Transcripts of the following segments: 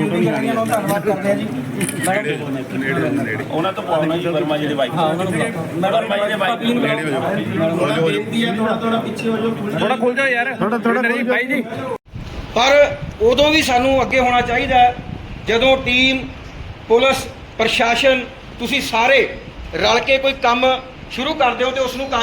ਸਾਰਿਆਂ ਨੂੰ ਧੰਨਵਾਦ ਕਰਦੇ ਆ ਜੀ। ਉਹਨਾਂ ਤੋਂ ਪਾਉਣਾ ਜੀ ਵਰਮਾ ਜਿਹੜੇ ਵਾਈਫ ਹਾਂ ਉਹਨਾਂ ਨੂੰ ਵਰਮਾ ਜਿਹੜੇ ਵਾਈਫ ਥੋੜਾ ਬੇਨਤੀ ਹੈ ਥੋੜਾ ਥੋੜਾ ਪਿੱਛੇ ਹੋ ਜਾਓ। ਥੋੜਾ ਖੁੱਲ ਜਾਓ। ਯਾਰ। ਥੋੜਾ ਥੋੜਾ ਭਾਈ ਜੀ। ਪਰ ਉਦੋਂ ਵੀ ਸਾਨੂੰ ਅੱਗੇ ਹੋਣਾ ਚਾਹੀਦਾ ਜਦੋਂ ਟੀਮ ਪੁਲਿਸ ਪ੍ਰਸ਼ਾਸਨ ਤੁਸੀਂ ਸਾਰੇ ਰਲ ਕੇ ਕੋਈ ਕੰਮ ਸ਼ੁਰੂ ਕਰਦੇ ਹੋ ਤੇ ਉਸ ਨੂੰ ਕਰ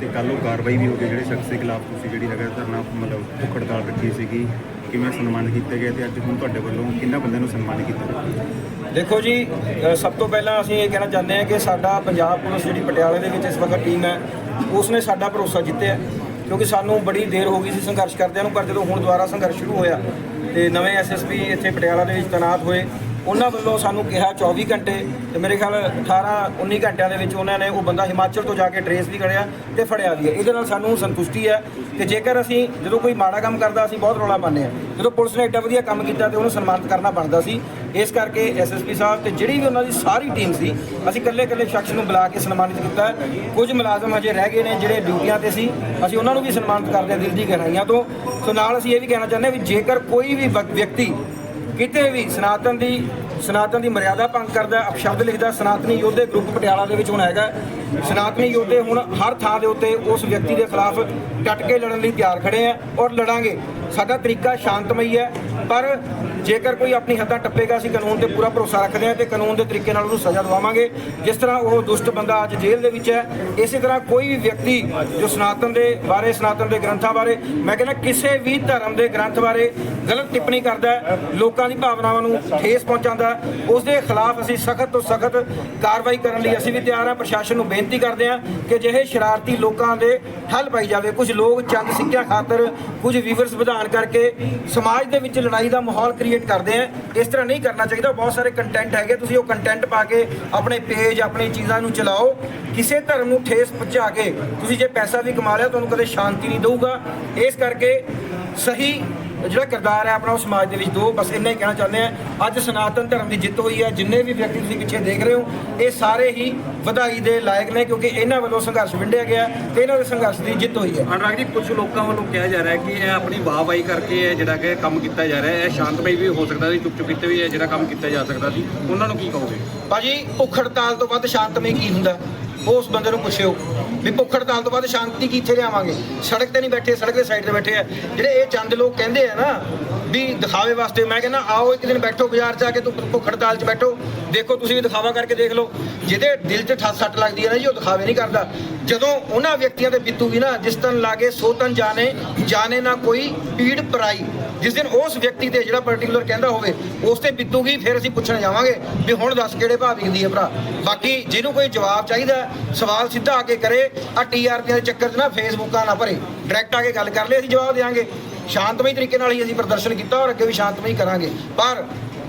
ਤੇ ਕੱਲ੍ਹ ਉਹ ਕਾਰਵਾਈ ਵੀ ਹੋ ਗਈ, ਜਿਹੜੇ ਸ਼ਖਸ ਦੇ ਖਿਲਾਫ ਤੁਸੀਂ ਜਿਹੜੀ ਹੈਗਾ ਧਰਨਾ ਮਤਲਬ ਭੁੱਖ ਹੜਤਾਲ ਰੱਖੀ ਸੀਗੀ, ਕਿਵੇਂ ਸਨਮਾਨਿਤ ਕੀਤੇ ਗਏ ਤੇ ਅੱਜ ਹੁਣ ਤੁਹਾਡੇ ਵੱਲੋਂ ਕਿੰਨਾ ਬੰਦਿਆਂ ਨੂੰ ਸਨਮਾਨਿਤ ਕੀਤਾ ਗਿਆ? ਦੇਖੋ ਜੀ ਸਭ ਤੋਂ ਪਹਿਲਾਂ ਅਸੀਂ ਇਹ ਕਹਿਣਾ ਚਾਹੁੰਦੇ ਹਾਂ ਕਿ ਸਾਡਾ ਪੰਜਾਬ ਪੁਲਿਸ ਜਿਹੜੀ ਪਟਿਆਲੇ ਦੇ ਵਿੱਚ ਇਸ ਵਕਤ ਟੀਮ ਹੈ ਉਸ ਨੇ ਸਾਡਾ ਭਰੋਸਾ ਜਿੱਤਿਆ ਕਿਉਂਕਿ ਸਾਨੂੰ ਬੜੀ ਦੇਰ ਹੋ ਗਈ ਸੀ ਸੰਘਰਸ਼ ਕਰਦਿਆਂ ਨੂੰ, ਪਰ ਜਦੋਂ ਹੁਣ ਦੁਬਾਰਾ ਸੰਘਰਸ਼ ਸ਼ੁਰੂ ਹੋਇਆ ਤੇ ਨਵੇਂ ਐਸਐਸਪੀ ਇੱਥੇ ਪਟਿਆਲਾ ਦੇ ਵਿੱਚ ਤੈਨਾਤ ਹੋਏ ਉਹਨਾਂ ਵੱਲੋਂ ਸਾਨੂੰ ਕਿਹਾ 24 ਘੰਟੇ ਤੇ ਮੇਰੇ ਖਿਆਲ 18 19 ਘੰਟਿਆਂ ਦੇ ਵਿੱਚ ਉਹਨਾਂ ਨੇ ਉਹ ਬੰਦਾ ਹਿਮਾਚਲ ਤੋਂ ਜਾ ਕੇ ਟਰੇਸ ਵੀ ਕਰਿਆ ਤੇ ਫੜਿਆ ਵੀ ਹੈ। ਇਹਦੇ ਨਾਲ ਸਾਨੂੰ ਸੰਤੁਸ਼ਟੀ ਹੈ ਕਿ ਜੇਕਰ ਅਸੀਂ ਜਦੋਂ ਕੋਈ ਮਾੜਾ ਕੰਮ ਕਰਦਾ, ਅਸੀਂ ਬਹੁਤ ਰੌਲਾ ਪਾਉਂਦੇ ਹਾਂ। ਜਦੋਂ ਪੁਲਿਸ ਨੇ ਐਡਾ ਵਧੀਆ ਕੰਮ ਕੀਤਾ ਤੇ ਉਹਨੂੰ ਸਨਮਾਨਿਤ ਕਰਨਾ ਬਣਦਾ ਸੀ, ਇਸ ਕਰਕੇ ਐਸਐਸਪੀ ਸਾਹਿਬ ਤੇ ਜਿਹੜੀ ਵੀ ਉਹਨਾਂ ਦੀ ਸਾਰੀ ਟੀਮ ਸੀ, ਅਸੀਂ ਇਕੱਲੇ ਇਕੱਲੇ ਸ਼ਖਸ ਨੂੰ ਬੁਲਾ ਕੇ ਸਨਮਾਨਿਤ ਕੀਤਾ ਕੁਝ ਮੁਲਾਜ਼ਮ ਹਜੇ ਰਹਿ ਗਏ ਨੇ ਜਿਹੜੇ ਡਿਊਟੀਆਂ ਤੇ ਸੀ, ਅਸੀਂ ਉਹਨਾਂ ਨੂੰ ਵੀ ਸਨਮਾਨਿਤ ਕਰਦੇ ਹਾਂ ਦਿਲ ਦੀ ਗਹਿਰਾਈਆਂ ਤੋਂ। ਸੋ ਨਾਲ ਅਸੀਂ ਇਹ ਵੀ ਕਹਿਣਾ ਚਾਹੁੰਦੇ ਹਾਂ ਵੀ ਜੇਕਰ ਕੋਈ ਵੀ ਵਿਅਕਤੀ ਕਿਤੇ ਵੀ ਸਨਾਤਨ ਦੀ ਸਨਾਤਨ ਦੀ ਮਰਿਆਦਾ ਭੰਗ ਕਰਦਾ, ਅਪਸ਼ਬਦ ਲਿਖਦਾ, ਸਨਾਤਨੀ ਯੋਧੇ ਗਰੁੱਪ ਪਟਿਆਲਾ ਦੇ ਵਿੱਚ ਹੁਣ ਹੈਗਾ। ਸਨਾਤਨੀ ਯੋਧੇ ਹੁਣ ਹਰ ਥਾਂ ਦੇ ਉੱਤੇ ਉਸ ਵਿਅਕਤੀ ਦੇ ਖਿਲਾਫ ਡਟ ਕੇ ਲੜਨ ਲਈ ਤਿਆਰ ਖੜੇ ਆ ਔਰ ਲੜਾਂਗੇ। ਸਾਡਾ ਤਰੀਕਾ ਸ਼ਾਂਤਮਈ ਹੈ, ਪਰ ਜੇਕਰ ਕੋਈ ਆਪਣੀ ਹੱਦਾਂ ਟੱਪੇਗਾ, ਅਸੀਂ ਕਾਨੂੰਨ ਤੇ ਪੂਰਾ ਭਰੋਸਾ ਰੱਖਦੇ ਹਾਂ ਤੇ ਕਾਨੂੰਨ ਦੇ ਤਰੀਕੇ ਨਾਲ ਉਹਨੂੰ ਸਜ਼ਾ ਦਵਾਵਾਂਗੇ। ਜਿਸ ਤਰ੍ਹਾਂ ਉਹ ਦੁਸ਼ਟ ਬੰਦਾ ਅੱਜ ਜੇਲ੍ਹ ਦੇ ਵਿੱਚ ਹੈ, ਇਸੇ ਤਰ੍ਹਾਂ ਕੋਈ ਵੀ ਵਿਅਕਤੀ ਜੋ ਸਨਾਤਨ ਦੇ ਬਾਰੇ, ਸਨਾਤਨ ਦੇ ਗ੍ਰੰਥਾਂ ਬਾਰੇ, ਮੈਂ ਕਹਿੰਦਾ ਕਿਸੇ ਵੀ ਧਰਮ ਦੇ ਗ੍ਰੰਥ ਬਾਰੇ ਗਲਤ ਟਿੱਪਣੀ ਕਰਦਾ ਹੈ, ਲੋਕਾਂ ਦੀ ਭਾਵਨਾਵਾਂ ਨੂੰ ਠੇਸ ਪਹੁੰਚਾਉਂਦਾ ਉਸ ਦੇ ਖਿਲਾਫ ਅਸੀਂ ਸਖਤ ਤੋਂ ਸਖਤ ਕਾਰਵਾਈ ਕਰਨ ਲਈ ਅਸੀਂ ਵੀ ਤਿਆਰ ਹਾਂ, ਪ੍ਰਸ਼ਾਸਨ ਨੂੰ ਬੇਨਤੀ ਕਰਦੇ ਹਾਂ ਕਿ ਜਿਹੇ ਸ਼ਰਾਰਤੀ ਲੋਕਾਂ ਦੇ ਠੱਲ ਪਾਈ ਜਾਵੇ। ਕੁਝ ਲੋਕ ਚੰਦ ਸਿੱਕਿਆਂ ਖਾਤਰ ਕੁਝ ਵੀਵਰਸ ਵਧਾਉਣ ਕਰਕੇ ਸਮਾਜ ਦੇ ਵਿੱਚ ਲੜਾਈ ਦਾ ਮਾਹੌਲ ਕ੍ਰੀਏਟ ਕਰਦੇ ਆ। ਇਸ ਤਰ੍ਹਾਂ ਨਹੀਂ ਕਰਨਾ ਚਾਹੀਦਾ। ਬਹੁਤ ਸਾਰੇ ਕੰਟੈਂਟ ਹੈਗੇ। ਤੁਸੀਂ ਉਹ ਕੰਟੈਂਟ ਪਾ ਕੇ ਆਪਣੇ ਪੇਜ ਆਪਣੀ ਚੀਜ਼ਾਂ ਨੂੰ ਚਲਾਓ। ਕਿਸੇ ਧਰਮ ਨੂੰ ਠੇਸ ਪਹੁੰਚਾ ਕੇ ਤੁਸੀਂ ਜੇ ਪੈਸਾ ਵੀ ਕਮਾ ਲਿਆ, ਤੁਹਾਨੂੰ ਕਦੇ ਸ਼ਾਂਤੀ ਨਹੀਂ ਦਊਗਾ। ਇਸ ਕਰਕੇ ਸਹੀ ਜਿਹੜਾ ਕਿਰਦਾਰ ਹੈ ਆਪਣਾ ਉਹ ਸਮਾਜ ਦੇ ਵਿੱਚ ਦੋ ਬਸ ਇੰਨਾ ਹੀ ਕਹਿਣਾ ਚਾਹੁੰਦੇ ਆ ਅੱਜ ਸਨਾਤਨ ਧਰਮ ਦੀ ਜਿੱਤ ਹੋਈ ਹੈ। ਜਿੰਨੇ ਵੀ ਵਿਅਕਤੀ ਤੁਸੀਂ ਪਿੱਛੇ ਦੇਖ ਰਹੇ ਹੋ ਇਹ ਸਾਰੇ ਹੀ ਵਧਾਈ ਦੇ ਲਾਇਕ ਨੇ ਕਿਉਂਕਿ ਇਹਨਾਂ ਵੱਲੋਂ ਸੰਘਰਸ਼ ਵਿੰਡਿਆ ਗਿਆ ਤੇ ਇਹਨਾਂ ਦੇ ਸੰਘਰਸ਼ ਦੀ ਜਿੱਤ ਹੋਈ ਹੈ। ਅਨਰਾਗ ਜੀ ਕੁਝ ਲੋਕਾਂ ਵੱਲੋਂ ਕਿਹਾ ਜਾ ਰਿਹਾ ਹੈ ਕਿ ਇਹ ਆਪਣੀ ਵਾਹਵਾਈ ਕਰਕੇ ਇਹ ਜਿਹੜਾ ਕਿ ਕੰਮ ਕੀਤਾ ਜਾ ਰਿਹਾ ਹੈ। ਇਹ ਸ਼ਾਂਤਮਈ ਵੀ ਹੋ ਸਕਦਾ ਸੀ ਚੁੱਪ ਚੁਪੀਤੇ ਵੀ ਇਹ ਜਿਹੜਾ ਕੰਮ ਕੀਤਾ ਜਾ ਸਕਦਾ ਸੀ। ਉਹਨਾਂ ਨੂੰ ਕੀ ਕਹੋਗੇ? ਭਾਜੀ ਭੁੱਖ ਹੜਤਾਲ ਤੋਂ ਵੱਧ ਸ਼ਾਂਤਮਈ ਕੀ ਹੁੰਦਾ? ਉਸ ਬੰਦੇ ਨੂੰ ਪੁੱਛਿਓ ਵੀ ਭੁੱਖ ਹੜਤਾਲ ਤੋਂ ਬਾਅਦ ਸ਼ਾਂਤੀ ਕਿੱਥੇ ਲਿਆਵਾਂਗੇ? ਸੜਕ ਤੇ ਨਹੀਂ ਬੈਠੇ, ਸੜਕ ਦੇ ਸਾਈਡ ਤੇ ਬੈਠੇ ਆ। ਜਿਹੜੇ ਇਹ ਚੰਦ ਲੋਕ ਕਹਿੰਦੇ ਆ ਨਾ ਵੀ ਦਿਖਾਵੇ ਵਾਸਤੇ, ਮੈਂ ਕਹਿੰਦਾ, ਆਓ ਇੱਕ ਦਿਨ ਬੈਠੋ ਬਾਜ਼ਾਰ 'ਚ ਆ ਕੇ, ਤੂੰ ਭੁੱਖ ਹੜਤਾਲ 'ਚ ਬੈਠੋ। ਦੇਖੋ, ਤੁਸੀਂ ਵੀ ਦਿਖਾਵਾ ਕਰਕੇ ਦੇਖ ਲਓ। ਜਿਹਦੇ ਦਿਲ 'ਚ ਠੱਸ ਸੱਟ ਲੱਗਦੀ ਹੈ ਨਾ ਜੀ, ਉਹ ਦਿਖਾਵੇ ਨਹੀਂ ਕਰਦਾ। ਜਦੋਂ ਉਹਨਾਂ ਵਿਅਕਤੀਆਂ ਤੇ ਬਿੱਤੂਗੀ ਨਾ, ਜਿਸ ਤਨ ਲਾਗੇ ਸੋ ਤਨ ਜਾਣੇ ਜਾਣੇ ਨਾ ਕੋਈ ਪੀੜ ਪਰਾਈ। ਜਿਸ ਦਿਨ ਉਸ ਵਿਅਕਤੀ ਤੇ ਜਿਹੜਾ ਪਾਰਟਿਕੂਲਰ ਕਹਿੰਦਾ ਹੋਵੇ, ਉਸ ਤੇ ਬਿੱਤੂਗੀ, ਫਿਰ ਅਸੀਂ ਪੁੱਛਣ ਜਾਵਾਂਗੇ ਵੀ ਹੁਣ ਦੱਸ ਕਿਹੜੇ ਭਾਅ ਵਿਕਦੀ ਹੈ ਭਰਾ। ਬਾਕੀ ਜਿਹਨੂੰ ਕੋਈ ਜਵਾਬ ਚਾਹੀਦਾ, ਸਵਾਲ ਸਿੱਧਾ ਆ ਕੇ ਕਰੇ ਆ ਟੀਆਰਪੀ ਦੇ ਚੱਕਰ 'ਚ ਨਾ ਫੇਸਬੁੱਕਾਂ ਨਾ ਭਰੇ। ਡਾਇਰੈਕਟ ਆ ਕੇ ਗੱਲ ਕਰ ਲੈ ਅਸੀਂ ਜਵਾਬ ਦੇਵਾਂਗੇ। ਸ਼ਾਂਤਮਈ ਤਰੀਕੇ ਨਾਲ ਹੀ ਅਸੀਂ ਪ੍ਰਦਰਸ਼ਨ ਕੀਤਾ ਔਰ ਅੱਗੇ ਵੀ ਸ਼ਾਂਤਮਈ ਕਰਾਂਗੇ। ਪਰ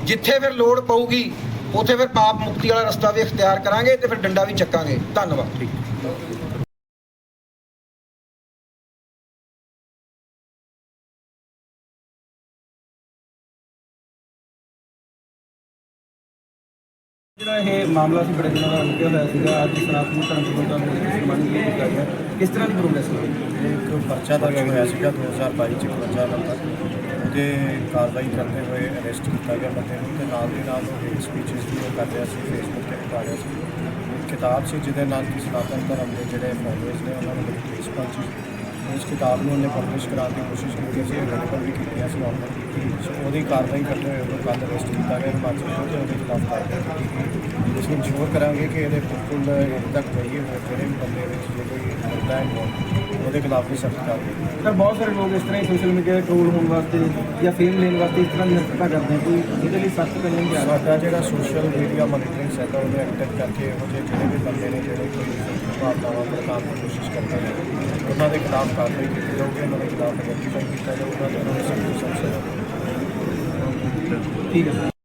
ਜਿੱਥੇ ਫਿਰ ਲੋੜ ਪਊਗੀ, ਉੱਥੇ ਫਿਰ ਪਾਪ ਮੁਕਤੀ ਵਾਲਾ ਰਸਤਾ ਵੀ ਇਖਤਿਆਰ ਕਰਾਂਗੇ ਤੇ ਫਿਰ ਡੰਡਾ ਵੀ ਚੱਕਾਂਗੇ। ਧੰਨਵਾਦ। ਜਿਹੜਾ ਇਹ ਮਾਮਲਾ ਸੀ, ਬੜੇ ਦਿਨਾਂ ਦਾ ਰੁਕਿਆ ਹੋਇਆ ਸੀਗਾ। ਅੱਜ ਸਨਾਤਨ ਧਰਮ ਸੰਬੰਧਾਂ ਨੂੰ ਸਨਮਾਨਿਤ ਕੀਤਾ ਗਿਆ। ਕਿਸ ਤਰ੍ਹਾਂ ਦੀ ਪ੍ਰੋਗਰੈਸ ਹੋਈ? ਇੱਕ ਪਰਚਾ ਦਰਜ ਹੋਇਆ ਸੀਗਾ 2022 ਚ 51 ਨੰਬਰ ਉਹਦੇ ਕਾਰਵਾਈ ਕਰਦੇ ਹੋਏ ਅਰੈਸਟ ਕੀਤਾ ਗਿਆ ਬੰਦੇ ਨੂੰ ਤੇ ਨਾਲ ਦੀ ਨਾਲ ਉਹ ਹੇਟ ਸਪੀਚਸ ਵੀ ਉਹ ਕਰ ਰਿਹਾ ਸੀ ਫੇਸਬੁੱਕ ਤੇ ਵੀ ਪਾ ਰਿਹਾ ਸੀ। ਇੱਕ ਕਿਤਾਬ ਸੀ ਜਿਹਦੇ ਨਾਲ ਕਿ ਸਨਾਤਨ ਧਰਮ ਦੇ ਜਿਹੜੇ ਫੋਲੋਅਰਸ ਨੇ, ਉਹਨਾਂ ਨੂੰ ਬੜੀ ਠੇਸ ਪਹੁੰਚੀ। ਉਸ ਕਿਤਾਬ ਨੂੰ ਉਹਨੇ ਪਬਲਿਸ਼ ਕਰਾਉਣ ਦੀ ਕੋਸ਼ਿਸ਼ ਕੀਤੀ ਸੀ ਅਵੇਲੇਬਲ ਵੀ ਕੀਤੀਆਂ ਸੀ ਆਨਲਾਈਨ ਕੀਤੀ ਸੋ ਉਹਦੀ ਕਾਰਵਾਈ ਕਰਦੇ ਹੋਏ ਉਹਨੂੰ ਕੱਲ੍ਹ ਅਰੈਸਟ ਕੀਤਾ ਗਿਆ ਹਿਮਾਚਲ ਤੋਂ ਤੇ ਉਹਦੇ ਖਿਲਾਫ ਕਾਰਵਾਈ ਕੀਤੀ। ਇਸ ਨੂੰ ਜ਼ੋਰ ਕਰਾਂਗੇ ਕਿ ਇਹਦੇ ਬਿਲਕੁਲ ਇਹ ਤੱਕ ਜਾਈਏ ਹੋਰ ਜਿਹੜੇ ਵੀ ਬੰਦੇ ਵਿੱਚ ਜੇ ਕੋਈ ਮੁੱਦਾ ਹੈ ਉਹਦੇ ਖਿਲਾਫ ਵੀ ਸਖਤ ਕਾਰਵਾਈ ਸਰ ਬਹੁਤ ਸਾਰੇ ਲੋਕ ਇਸ ਤਰ੍ਹਾਂ ਹੀ ਸੋਸ਼ਲ ਮੀਡੀਆ ਟ੍ਰੋਲ ਹੋਣ ਵਾਸਤੇ ਜਾਂ ਫੇਮ ਲੈਣ ਵਾਸਤੇ ਇਸ ਤਰ੍ਹਾਂ ਦੀ ਹਰਕਤਾਂ ਕਰਦੇ ਆ ਕੋਈ ਇਹਦੇ ਲਈ ਸਖਤ ਕਰਨੀ ਚਾਹੀਦਾ ਸਾਡਾ ਜਿਹੜਾ ਸੋਸ਼ਲ ਮੀਡੀਆ ਮੋਨੀਟਰਿੰਗ ਸੈੱਲ ਹੈ ਉਹਨੇ ਐਕਟਿਵ ਕਰਕੇ ਜਿਹੇ ਜਿਹੜੇ ਵੀ ਬੰਦੇ ਨੇ ਜਿਹੜੇ ਕੋਈ ਭਾਵਨਾਵਾਂ ਦੀ ਕੋਸ਼ਿਸ਼ ਕਰਦੇ ਨੇ ਉਹਨਾਂ ਦੇ ਖਿਲਾਫ ਕਾਰਵਾਈ ਕੀਤੀ ਜਾਊਗੀ, ਉਹਨਾਂ ਦੇ ਖਿਲਾਫ ਆਈਡੈਂਟੀਫਾਈ ਕੀਤਾ ਜਾਊਗਾ ਤੇ ਉਹਨਾਂ ਨੂੰ ਸਖਤ ਸਖਤ ਠੀਕ ਹੈ